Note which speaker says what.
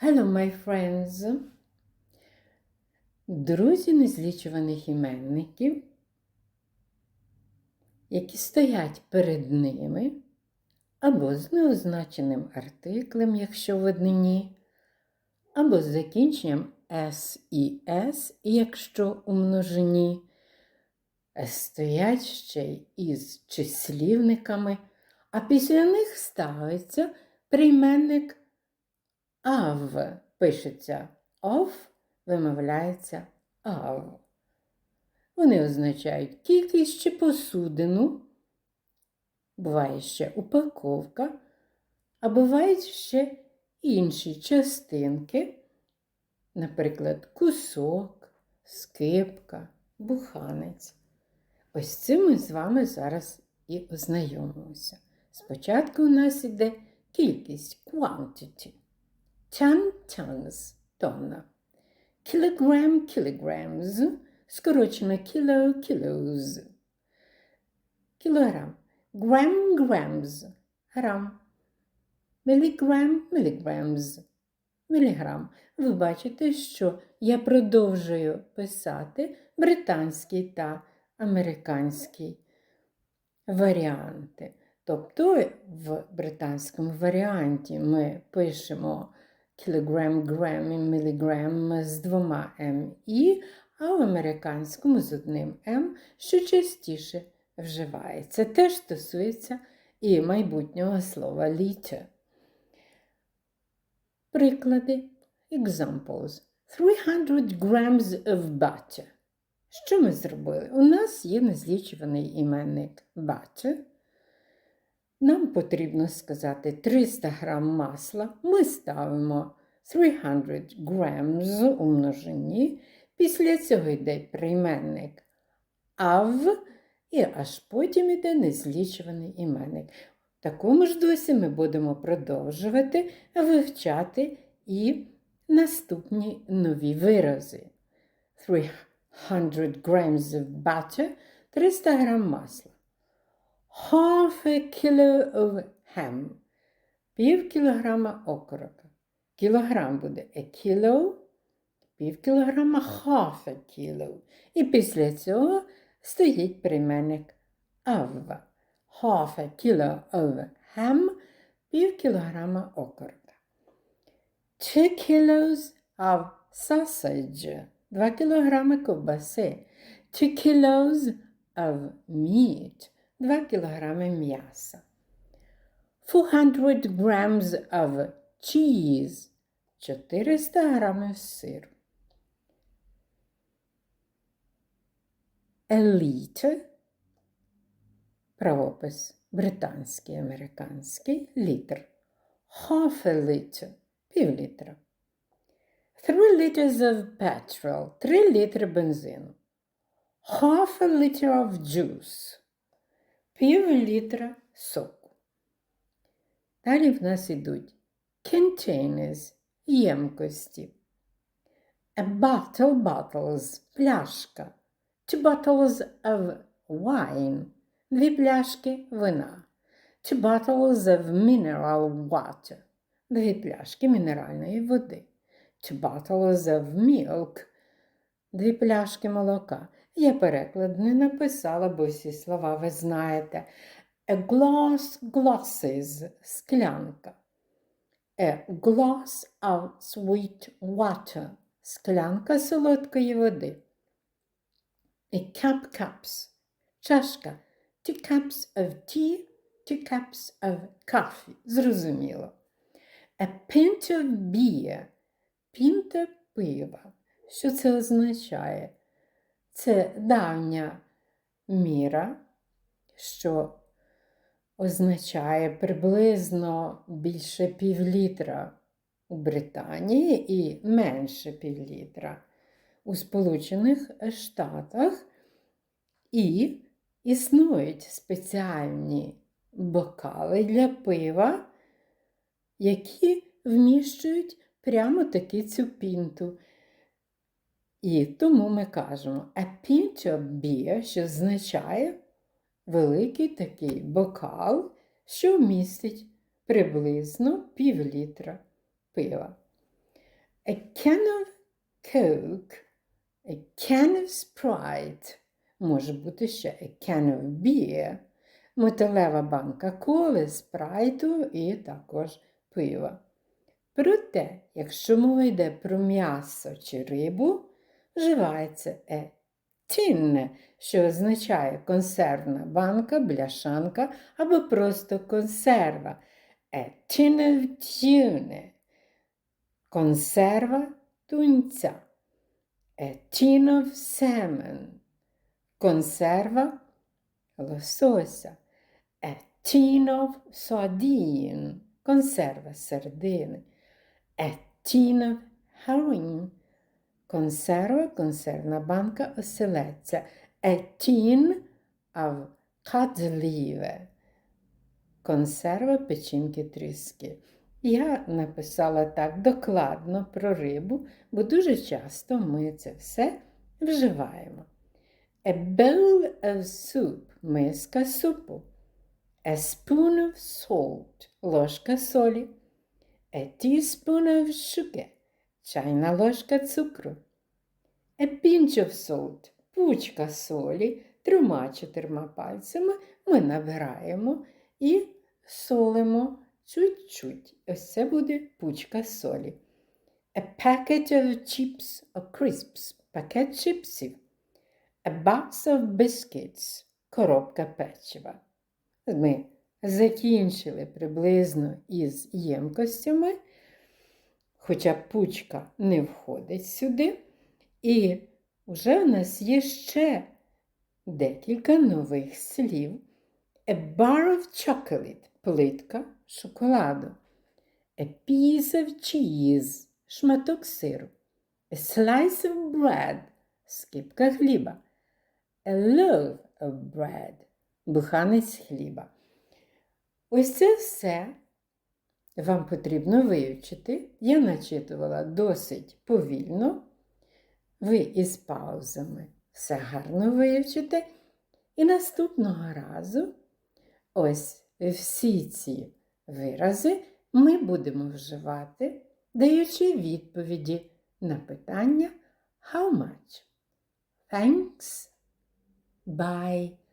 Speaker 1: Hello, my friends. Друзі незлічуваних іменників, які стоять перед ними, або з неозначеним артиклем, якщо в однині, або з закінченням S і S, якщо у множині, стоять ще й із числівниками, а після них ставиться прийменник ав. Пишеться ов, вимовляється ав. Вони означають кількість чи посудину, буває ще упаковка, а бувають ще інші частинки, наприклад, кусок, скипка, буханець. Ось цим ми з вами зараз і ознайомимося. Спочатку у нас іде кількість quantity. Tons тонна. Kilogram kilograms, скорочено kilo kilos. Кілограм. Gram grams, грам. Міліграм milligrams, міліграм. Ви бачите, що я продовжую писати британський та американський варіанти. Тобто в британському варіанті ми пишемо кілограм, грам і міліграм з двома М і, а в американському з одним М, що частіше вживається. Теж стосується і майбутнього слова літер. Приклади. Examples. 300 grams of butter. Що ми зробили? У нас є незлічуваний іменник butter. Нам потрібно сказати 300 грам масла. Ми ставимо 300 grams у множині. Після цього йде прийменник ав, і аж потім йде незлічуваний іменник. В такому ж досі ми будемо продовжувати вивчати і наступні нові вирази. 300 grams of butter, 300 грам масла. Half a kilo of ham. Пів кілограма окорока. Кілограм буде a kilo, пів кілограма half a kilo. І після цього стоїть прийменник of. Half a kilo of ham, пів кілограма окорока. Two kilos of sausage. Два кілограми ковбаси. Two kilos of meat. 2 кілограми м'яса. 400 grams of cheese. 400 грамів сиру. A liter. Правопис британський, американський літр. Half a liter. Пів літра. 3 liters of petrol. 3 літри бензину. Half a liter of juice пів літра соку. Далі в нас йдуть containers ємкості. A bottle bottles пляшка. Two bottles of wine. Дві пляшки вина. Two bottles of mineral water. Дві пляшки мінеральної води. Two bottles of milk. Дві пляшки молока. Я переклад не написала, бо всі слова ви знаєте. A glass glasses склянка. A glass of sweet water склянка солодкої води. A cup cups чашка. Two cups of tea, two cups of coffee. Зрозуміло. A pint of beer. Пінта пива. Що це означає? Це давня міра, що означає приблизно більше півлітра у Британії і менше півлітра у Сполучених Штатах. І існують спеціальні бокали для пива, які вміщують прямо таки цю пінту. І тому ми кажемо a pinch of beer, що означає великий такий бокал, що містить приблизно пів літра пива. A can of Coke, a can of Sprite, може бути ще a can of beer, металева банка коли, спрайту і також пива. Проте, якщо мова йде про м'ясо чи рибу, вживається a tin, що означає консервна банка, бляшанка або просто консерва. A tin of tuna – консерва тунця. Tin of salmon – консерва лосося. Tin of sardine – консерва сардини. A tin of консерва, консервна банка оселедця. A tin of codliver – консерва печінки тріски. Я написала так докладно про рибу, бо дуже часто ми це все вживаємо. A bowl of soup – миска супу. A spoon of salt – ложка солі. A teaspoon of sugar – чайна ложка цукру. A pinch of salt – пучка солі. Трьома-чотирма пальцями ми набираємо і солимо чуть-чуть. Ось це буде пучка солі. A packet of chips or crisps – пакет чипсів. A box of biscuits – коробка печива. Ми закінчили приблизно із ємкостями, хоча пучка не входить сюди. І вже в нас є ще декілька нових слів. A bar of chocolate – плитка шоколаду. A piece of cheese – шматок сиру. A slice of bread – скипка хліба. A loaf of bread – буханець хліба. Ось це все вам потрібно вивчити. Я начитувала досить повільно. Ви із паузами все гарно вивчите. І наступного разу ось всі ці вирази ми будемо вживати, даючи відповіді на питання How much? Thanks. Bye.